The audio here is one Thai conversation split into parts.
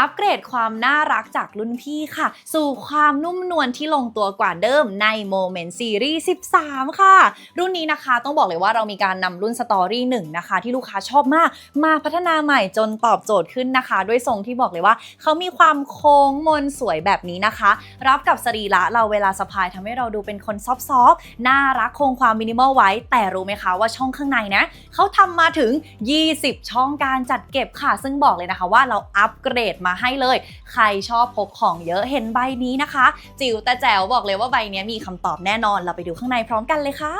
อัปเกรดความน่ารักจากรุ่นพี่ค่ะ สู่ความนุ่มนวลที่ลงตัวกว่าเดิมใน Moment Series 13 ค่ะ รุ่นนี้นะคะต้องบอกเลยว่าเรามีการนำรุ่น Story 1นะคะ ที่ลูกค้าชอบมาก มาพัฒนาใหม่จนตอบโจทย์ขึ้นนะคะ ด้วยทรงที่บอกเลยว่า เขามีความโค้งมนสวยแบบนี้นะคะ รับกับสรีระเราเวลาสะพายทำให้เราดูเป็นคนซอฟๆน่ารักคงความมินิมอลไว้ แต่รู้ไหมคะว่าช่องข้างในนะเขาทำมาถึง 20 ช่องการจัดเก็บค่ะ ซึ่งบอกเลยนะคะว่าเราอัปเกรดมาให้เลย ใครชอบพกของเยอะเห็นใบนี้นะคะ จิ๋วแต่แจ๋วบอกเลยว่าใบนี้มีคำตอบแน่นอนเราไปดูข้างในพร้อมกันเลยค่ะ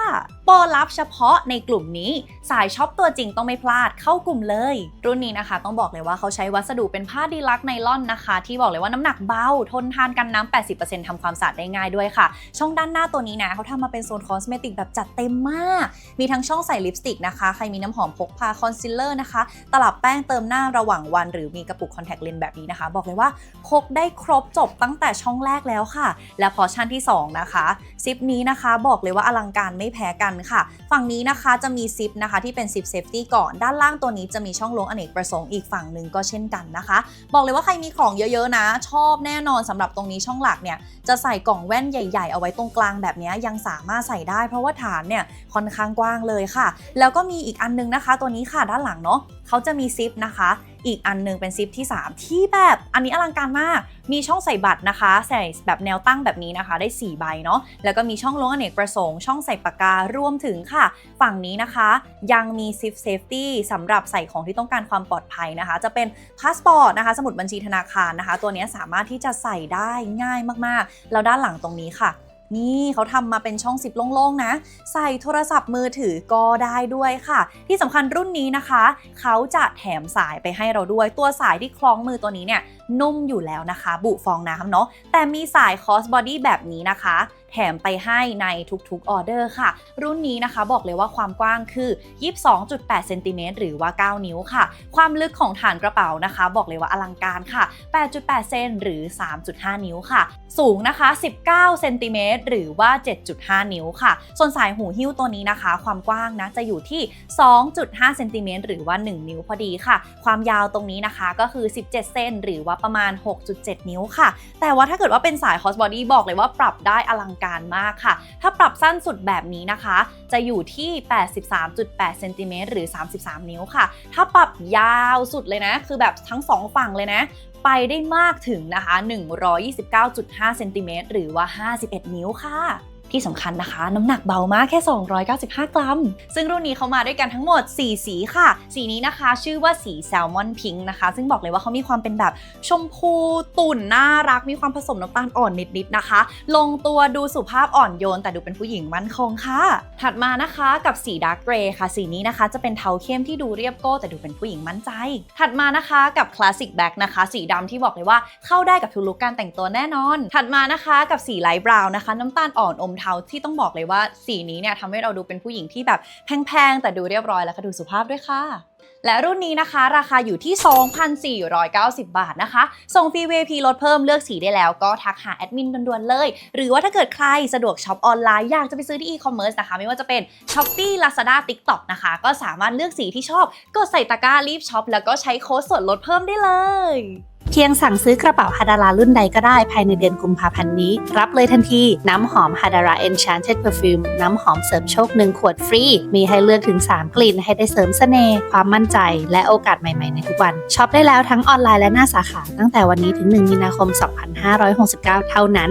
ปรลับเฉพาะในกลุ่มนี้ สายช็อปตัวจริงต้องไม่พลาดเข้ากลุ่มเลย รุ่นนี้นะคะ ต้องบอกเลยว่าเขาใช้วัสดุเป็นผ้าดีลักไนลอนนะคะ ที่บอกเลยว่าน้ำหนักเบา ทนทานกันน้ำ80%ทำความสะอาดได้ง่ายด้วยค่ะ ช่องด้านหน้าตัวนี้นะเขาทำมาเป็นโซนคอสเมติกแบบจัดเต็มมาก มีทั้งช่องใส่ลิปสติกนะคะ ใครมีน้ำหอมพกพาคอนซีลเลอร์นะคะ ตลับแป้งเติมหน้าระหว่างวัน หรือมีกระปุกคอนแทคเลนส์แบบนี้นะคะ บอกเลยว่าพกได้ครบจบตั้งแต่ช่องแรกแล้วค่ะ และพอชั่นที่ 2 นะคะ ซิปนี้นะคะ บอกเลยว่าอลังการไม่แพ้กันค่ะ ฝั่งนี้นะคะจะมีซิปนะคะที่เป็นซิปเซฟตี้ก่อน ด้านล่างตัวนี้จะมีช่องลวงอเนกประสงค์อีกฝั่งหนึ่งก็เช่นกันนะคะ บอกเลยว่าใครมีของเยอะๆนะ ชอบแน่นอนสำหรับตรงนี้ช่องหลักเนี่ยจะใส่กล่องแว่นใหญ่ ๆ เอาไว้ตรงกลางแบบนี้ยังสามารถใส่ได้เพราะว่าฐานเนี่ยค่อนข้างกว้างเลยค่ะ แล้วก็มีอีกอันนึงนะคะ ตัวนี้ค่ะด้านหลังเนาะเขาจะมีซิปนะคะอีกอันนึงเป็นซิปที่ 3 ที่แบบอันนี้อลังการมาก มีช่องใส่บัตรนะคะ ใส่แบบแนวตั้งแบบนี้นะคะ ได้ 4 ใบเนาะ แล้วก็มีช่องล้วงอเนกประสงค์ ช่องใส่ปากการวมถึงค่ะ ฝั่งนี้นะคะ ยังมีซิปเซฟตี้สำหรับใส่ของที่ต้องการความปลอดภัยนะคะ จะเป็นพาสปอร์ตนะคะ สมุดบัญชีธนาคารนะคะ ตัวนี้สามารถที่จะใส่ได้ง่ายมากๆ แล้วด้านหลังตรงนี้ค่ะ นี่เขาทำมาเป็นช่องซิปโล่งๆนะ ใส่โทรศัพท์มือถือก็ได้ด้วยค่ะ ที่สำคัญรุ่นนี้นะคะ เขาจะแถมสายไปให้เราด้วยตัวสายที่คล้องมือตัวนี้เนี่ย นุ่มอยู่แล้วนะคะบุฟองน้ำเนาะแต่มีสายคอสบอดี้แบบนี้นะคะ แถมไปให้ในทุกๆออเดอร์ค่ะ รุ่นนี้นะคะบอกเลยว่าความกว้างคือ 22.8เซนติเมตรหรือว่า 9 นิ้วค่ะ ความลึกของฐานกระเป๋านะคะ บอกเลยว่าอลังการค่ะ 8.8 เซนหรือ 3.5 นิ้วค่ะ สูงนะคะ 19เซนติเมตรหรือว่า 7.5 นิ้วค่ะ ส่วนสายหูหิ้วตัวนี้นะคะ ความกว้างนะจะอยู่ที่ 2.5เซนติเมตรหรือว่า 1 นิ้วพอดีค่ะ ความยาวตรงนี้นะคะก็คือ 17 เซนหรือว่าประมาณ 6.7 นิ้วค่ะ แต่ว่าถ้าเกิดว่าเป็นสาย cross body บอกเลยว่าปรับได้อลังการมากค่ะ ถ้าปรับสั้นสุดแบบนี้นะคะ จะอยู่ที่ 83.8 เซนติเมตรหรือ 33 นิ้วค่ะ ถ้าปรับยาวสุดเลยนะ คือแบบทั้งสองฝั่งเลยนะไปได้มากถึงนะคะ 129.5 เซนติเมตรหรือว่า 51 นิ้วค่ะ ที่สำคัญนะคะ น้ำหนักเบามากแค่ 295 กรัม ซึ่งรุ่นนี้เขามาด้วยกันทั้งหมด 4 สีค่ะ สีนี้นะคะ ชื่อว่าสีแซลมอนพิงค์นะคะ ซึ่งบอกเลยว่าเขามีความเป็นแบบชมพูตุ่นน่ารัก มีความผสมน้ำตาลอ่อนนิดๆนะคะ ลงตัวดูสุภาพอ่อนโยน แต่ดูเป็นผู้หญิงมั่นคงค่ะ ถัดมานะคะกับสีดาร์กเกรย์ค่ะ สีนี้นะคะจะเป็นเทาเข้มที่ดูเรียบโก้ แต่ดูเป็นผู้หญิงมั่นใจ ถัดมานะคะกับคลาสสิกแบ็กนะคะ สีดำที่บอกเลยว่าเข้าได้กับทุกลุคการแต่งตัวแน่นอน ถัดมานะคะกับสีไลท์บราวน์นะคะ น้ำตาลอ่อนอมเทาที่ต้องบอกเลยว่าสีนี้เนี่ยทำให้เราดูเป็นผู้หญิงที่แบบแพงๆแต่ดูเรียบร้อยแล้วก็ดูสุภาพด้วยค่ะและรุ่นนี้นะคะราคาอยู่ที่ 2,490 บาทนะคะ ส่งฟรี VIP ลดเพิ่มเลือกสีได้แล้วก็ทักหาแอดมินด่วนๆเลย หรือว่าถ้าเกิดใครสะดวกช็อปออนไลน์อยากจะไปซื้อที่ e-commerce นะคะ ไม่ว่าจะเป็น Shopee Lazada TikTok นะคะ ก็สามารถเลือกสีที่ชอบกดใส่ตะกร้ารีบช็อปแล้วก็ใช้โค้ดส่วนลดเพิ่มได้เลย เพียงสั่งซื้อกระเป๋าฮาดารารุ่นใดก็ได้ภายในเดือนกุมภาพันธ์นี้ รับเลยทันที น้ำหอมฮาดารา Enchanted Perfume น้ำหอมเสริมโชค1ขวดฟรี มีให้เลือกถึง 3 กลิ่นให้ได้เสริมเสน่ห์ความมั่นใจ และโอกาสใหม่ๆในทุกวันช็อปได้แล้วทั้งออนไลน์และหน้าสาขา ตั้งแต่วันนี้ถึง 1 มีนาคม 2569 เท่านั้น